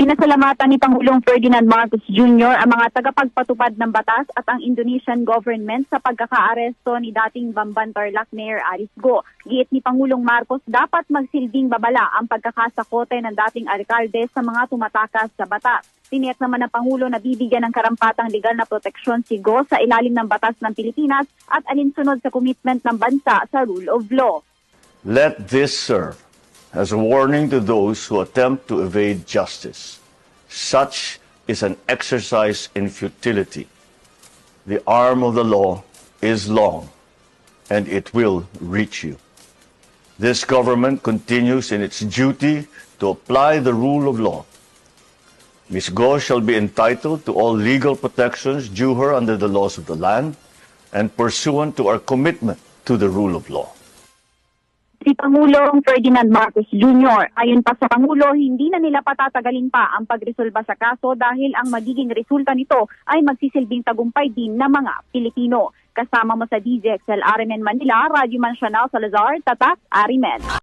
Pinasalamatan ni Pangulong Ferdinand Marcos Jr. ang mga tagapagpatupad ng batas at ang Indonesian government sa pagkakaaresto ni dating Bamban Tarlac Mayor Alice Go. Giit ni Pangulong Marcos dapat magsilbing babala ang pagkakasakote ng dating alkalde sa mga tumatakas sa batas. Tiniyak naman ng Pangulo na bibigyan ng karampatang legal na proteksyon si Go sa ilalim ng batas ng Pilipinas at alinsunod sa commitment ng bansa sa rule of law. Let this serve as a warning to those who attempt to evade justice. Such is an exercise in futility. The arm of the law is long, and it will reach you. This government continues in its duty to apply the rule of law. Ms. Go shall be entitled to all legal protections due her under the laws of the land and pursuant to our commitment to the rule of law. Si Pangulong Ferdinand Marcos Jr. Ayon pa sa Pangulo, hindi na nila patatagalin pa ang pagresolba sa kaso dahil ang magiging resulta nito ay magsisilbing tagumpay din ng mga Pilipino. Kasama mo sa DZXL Arimen Manila, Radyo Man Chanel Salazar, Tatak Arimen.